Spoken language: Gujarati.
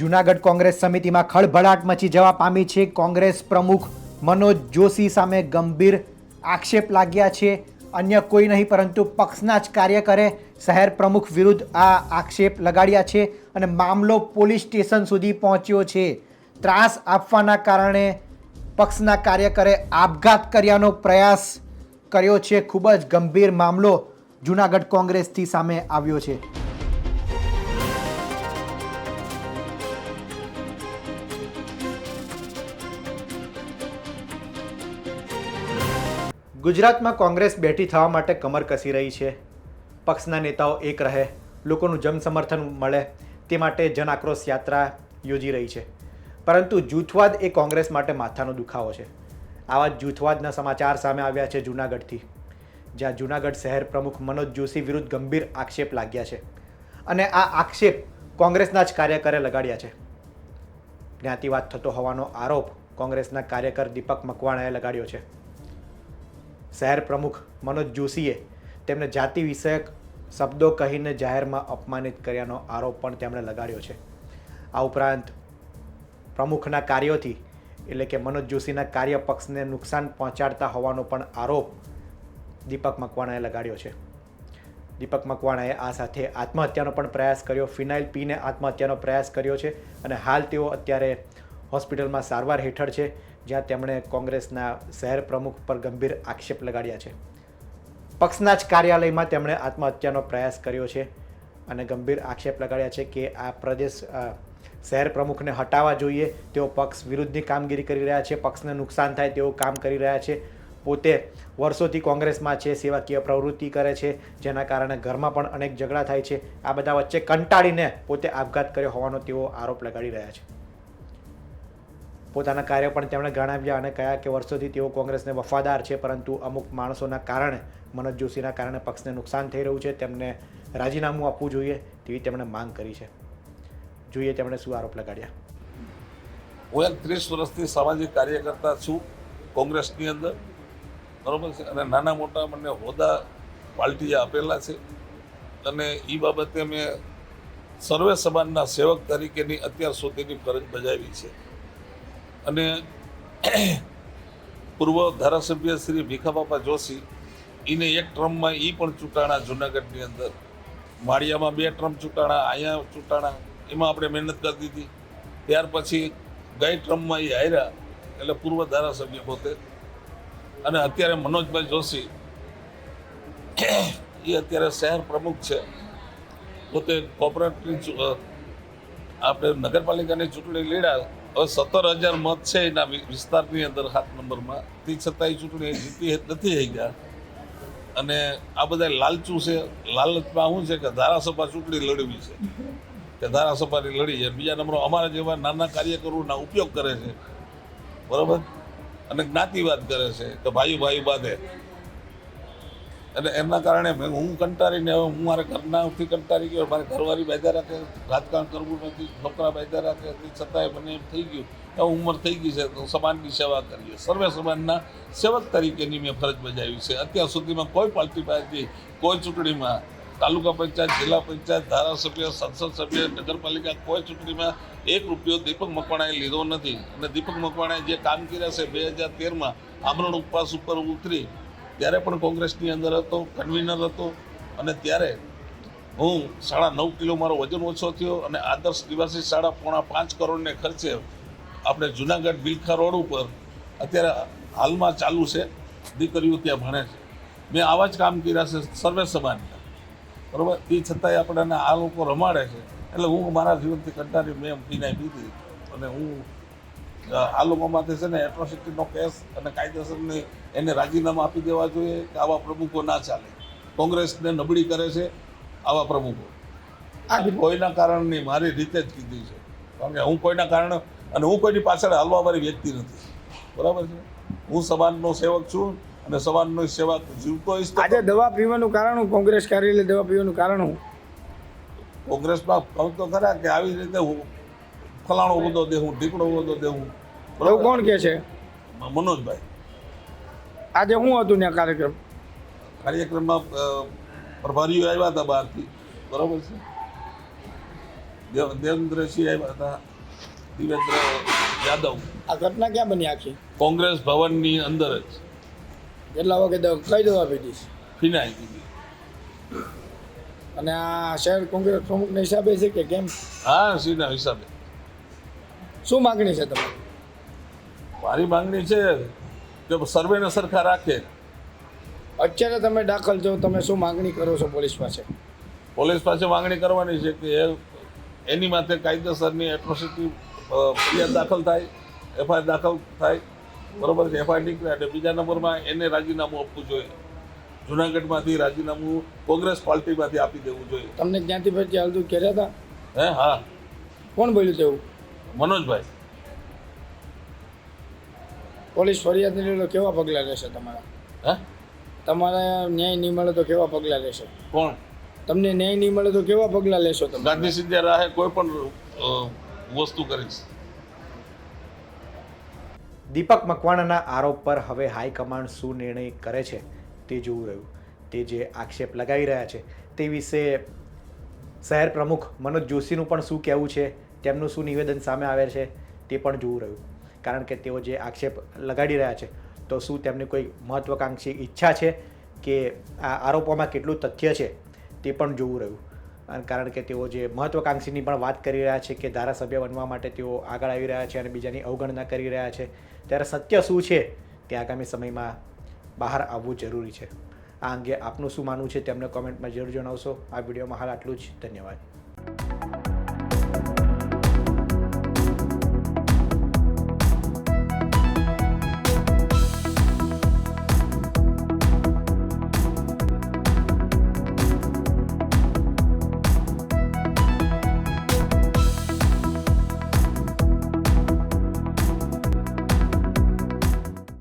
જૂનાગઢ કોંગ્રેસ સમિતિમાં ખળભળાટ મચી જવા પામી છે. કોંગ્રેસ પ્રમુખ મનોજ જોશી સામે ગંભીર આક્ષેપ લાગ્યા છે. અન્ય કોઈ નહીં, પરંતુ પક્ષના જ કાર્યકરે શહેર પ્રમુખ વિરુદ્ધ આ આક્ષેપ લગાડ્યા છે અને મામલો પોલીસ સ્ટેશન સુધી પહોંચ્યો છે. ત્રાસ આપવાના કારણે પક્ષના કાર્યકરે આપઘાત કર્યાનો પ્રયાસ કર્યો છે. ખૂબ જ ગંભીર મામલો જૂનાગઢ કોંગ્રેસથી સામે આવ્યો છે. ગુજરાતમાં કોંગ્રેસ બેઠી થવા માટે કમર કસી રહી છે. પક્ષના નેતાઓ એક રહે, લોકોનું જન સમર્થન મળે, તે માટે જન આક્રોશ યાત્રા યોજી રહી છે. પરંતુ જૂથવાદ એ કોંગ્રેસ માટે માથાનો દુખાવો છે. આવા જૂથવાદના સમાચાર સામે આવ્યા છે જૂનાગઢથી, જ્યાં જૂનાગઢ શહેર પ્રમુખ મનોજ જોશી વિરુદ્ધ ગંભીર આક્ષેપ લાગ્યા છે અને આ આક્ષેપ કોંગ્રેસના જ કાર્યકરે લગાડ્યા છે. જ્ઞાતિવાદ થતો હોવાનો આરોપ કોંગ્રેસના કાર્યકર દીપક મકવાણાએ લગાડ્યો છે. શહેર પ્રમુખ મનોજ જોશીએ તેમને જાતિ વિષયક શબ્દો કહીને જાહેરમાં અપમાનિત કર્યાનો આરોપ પણ તેમણે લગાડ્યો છે. આ ઉપરાંત પ્રમુખના કાર્યોથી, એટલે કે મનોજ જોશીના કાર્ય પક્ષને નુકસાન પહોંચાડતા હોવાનો પણ આરોપ દીપક મકવાણાએ લગાડ્યો છે. દીપક મકવાણાએ આ સાથે આત્મહત્યાનો પણ પ્રયાસ કર્યો. ફિનાઇલ પીને આત્મહત્યાનો પ્રયાસ કર્યો છે અને હાલ તેઓ અત્યારે હોસ્પિટલમાં સારવાર હેઠળ છે. જ્યાં તેમણે કોંગ્રેસના શહેર પ્રમુખ પર ગંભીર આક્ષેપ લગાડ્યા છે. પક્ષના જ કાર્યાલયમાં તેમણે આત્મહત્યાનો પ્રયાસ કર્યો છે અને ગંભીર આક્ષેપ લગાડ્યા છે કે આ પ્રદેશ શહેર પ્રમુખને હટાવવા જોઈએ. તેઓ પક્ષ વિરુદ્ધની કામગીરી કરી રહ્યા છે, પક્ષને નુકસાન થાય તેવું કામ કરી રહ્યા છે. પોતે વર્ષોથી કોંગ્રેસમાં છે, સેવાકીય પ્રવૃત્તિ કરે છે, જેના કારણે ઘરમાં પણ અનેક ઝઘડા થાય છે. આ બધા વચ્ચે કંટાળીને પોતે આપઘાત કર્યો હોવાનો તેઓ આરોપ લગાડી રહ્યા છે. પોતાના કાર્ય પણ તેમણે ગણાવ્યા અને કયા કે વર્ષોથી તેઓ કોંગ્રેસને વફાદાર છે, પરંતુ અમુક માણસોના કારણે, મનોજ જોશીના કારણે પક્ષને નુકસાન થઈ રહ્યું છે. તેમને રાજીનામું આપવું જોઈએ તેવી તેમણે માંગ કરી છે. જોઈએ તેમણે શું આરોપ લગાડ્યા. હું એક ત્રીસ વર્ષથી સામાજિક કાર્યકર્તા છું, કોંગ્રેસની અંદર. બરોબર છે? અને નાના મોટા મને હોદ્દા પાર્ટીએ આપેલા છે. અને એ બાબતે મેં સર્વે સમાજના સેવક તરીકેની અત્યાર સુધીની ફરજ બજાવી છે. અને પૂર્વ ધારાસભ્ય શ્રી ભીખાબાપા જોશી, એને એક ટ્રમમાં એ પણ ચૂંટાણા જુનાગઢની અંદર. માળિયામાં બે ટ્રમ ચૂંટાણા, અહીંયા ચૂંટાણા, એમાં આપણે મહેનત કરી દીધી. ત્યાર પછી ગઈ ટ્રમમાં એ હાર્યા, એટલે પૂર્વ ધારાસભ્ય પોતે. અને અત્યારે મનોજભાઈ જોશી એ અત્યારે શહેર પ્રમુખ છે. પોતે કોર્પોરેટની આપણે નગરપાલિકાની ચૂંટણી લડ્યા. હવે સત્તર હજાર મત છે એના વિસ્તારની અંદર સાત નંબરમાં. તે છતાં એ ચૂંટણી જીતી નથી થઈ ગયા. અને આ બધા લાલચું છે. લાલચમાં શું છે કે ધારાસભા ચૂંટણી લડવી છે. કે ધારાસભાની લડી છે. બીજા નંબરો અમારા જેવા નાના કાર્યકરોના ઉપયોગ કરે છે. બરાબર? અને જ્ઞાતિવાદ કરે છે કે ભાઈ ભાઈ બાંધે. એટલે એમના કારણે મેં હું કંટાળીને હવે હું મારા ઘરનાથી કંટાળી ગયો. મારે ઘરવાળી બાંધ્યા રાખે, રાજકારણ કરવું નથી, છોકરા બાંધ્યા રાખે છતાંય મને એમ થઈ ગયું હવે ઉંમર થઈ ગઈ છે, તો સમાજની સેવા કરીએ. સર્વે સમાજના સેવક તરીકેની મેં ફરજ બજાવી છે. અત્યાર સુધીમાં કોઈ પાર્ટી પાર્ટી, કોઈ ચૂંટણીમાં, તાલુકા પંચાયત, જિલ્લા પંચાયત, ધારાસભ્ય, સંસદ સભ્ય, નગરપાલિકા, કોઈ ચૂંટણીમાં એક રૂપિયો દીપક મકવાણાએ લીધો નથી. અને દીપક મકવાણાએ જે કામ કર્યા છે, બે હજાર તેરમાં, આમરણ ઉપવાસ ઉપર ઉતરી ત્યારે પણ કોંગ્રેસની અંદર હતો કન્વીનર હતો અને ત્યારે હું સાડા નવ કિલો મારો વજન ઓછો થયો અને આદર્શ નિવાસી સાડા પોણા પાંચ કરોડને ખર્ચે આપણે જુનાગઢ બિલખા રોડ ઉપર અત્યારે હાલમાં ચાલુ છે. દીકરીઓ ત્યાં ભણે છે. મેં આવા જ કામ કર્યા છે સર્વે સમાજના બરાબર? એ છતાંય આપણને આ લોકો રમાડે છે. એટલે હું મારા જીવનથી કંટાળી મેં પીનાઈ પીધી અને હું આ લોકો માટે છે ને એટ્રોસિટીનો કેસ અને કાયદેસરની એને રાજીનામા આપી દેવા જોઈએ કે આવા પ્રમુખો ના ચાલે. કોંગ્રેસને નબળી કરે છે આવા પ્રમુખો. આ કોઈના કારણની મારી રીતે જ કીધી છે. કારણ કે હું કોઈના કારણે અને હું કોઈની પાછળ હાલવાવાળી વ્યક્તિ નથી. બરાબર છે? હું સમાજનો સેવક છું અને સમાજનો સેવા જીવતો આજે દવા પીવાનું કારણ હું? કોંગ્રેસ કાર્યાલય દવા પીવાનું કારણ હું? કોંગ્રેસમાં કહું તો ખરા કે આવી રીતે હું ફલાણો હોદ્દો દેવું ઢીકણો હોદ્દો દેવું એવું કોણ કે છે? મનોજભાઈ. આજે શું હતું ત્યાં કાર્યક્રમ? કાર્યક્રમમાં પ્રભારીઓ આવ્યા હતા બહારથી. બરાબર છે? દેવ દેવેન્દ્રસિંહ આવ્યા હતા દેવેન્દ્ર યાદવ. આ ઘટના ક્યાં બની આખી? કોંગ્રેસ ભવનની અંદર જ. કેટલા વખતે કઈ દવા પીધી છે? ફિનાઈ દીધી અને આ શહેર કોંગ્રેસ પ્રમુખના હિસાબે છે કે કેમ? હા સીના હિસાબે. શું માગણી છે તમારી? મારી માંગણી છે કે સર્વેને સરખા રાખે. અત્યારે તમે દાખલ છો તમે શું માગણી કરો છો પોલીસ પાસે? પોલીસ પાસે માંગણી કરવાની છે કે એ એની માટે કાયદેસરની એટ્રોસિટી ફરિયાદ દાખલ થાય એફઆઈઆર દાખલ થાય બરોબર છે? એફઆઈઆર નીકળે એટલે બીજા નંબરમાં એને રાજીનામું આપવું જોઈએ. જુનાગઢમાંથી રાજીનામું કોંગ્રેસ પાર્ટીમાંથી આપી દેવું જોઈએ. તમને ક્યાંથી ચાલતું કર્યા હતા હે? હા. કોણ બોલ્યું તેવું મનોજભાઈ. પોલીસ ફરિયાદ નહીં તો કેવા પગલાં લેશે તમારા? હા? તમારા ન્યાય નહીં મળે તો કેવા પગલાં લેશો? કોણ? તમને ન્યાય નહીં મળે તો કેવા પગલાં લેશો તમે? ગાંધી સિદ્ધ્યા રાહે કોઈ પણ વસ્તુ કરીશ દીપક મકવાણાના આરોપ પર હવે હાઈકમાન્ડ શું નિર્ણય કરે છે. તે જોવું રહ્યું. તે જે આક્ષેપ લગાવી રહ્યા છે તે વિશે શહેર પ્રમુખ મનોજ જોશીનું પણ શું કહેવું છે? તેમનું શું નિવેદન સામે આવે છે તે પણ જોવું રહ્યું. કારણ કે તેઓ જે આક્ષેપ લગાડી રહ્યા છે, તો શું તેમની કોઈ મહત્વાકાંક્ષી ઈચ્છા છે કે આ આરોપોમાં કેટલું તથ્ય છે તે પણ જોવું રહ્યું. અને કારણ કે તેઓ જે મહત્વાકાંક્ષીની પણ વાત કરી રહ્યા છે કે ધારાસભ્ય બનવા માટે તેઓ આગળ આવી રહ્યા છે અને બીજાની અવગણના કરી રહ્યા છે, ત્યારે સત્ય શું છે તે આગામી સમયમાં બહાર આવવું જરૂરી છે. આ અંગે આપનું શું માનવું છે તેમને કોમેન્ટમાં જરૂર જણાવશો. આ વિડીયોમાં હાલ આટલું જ. ધન્યવાદ.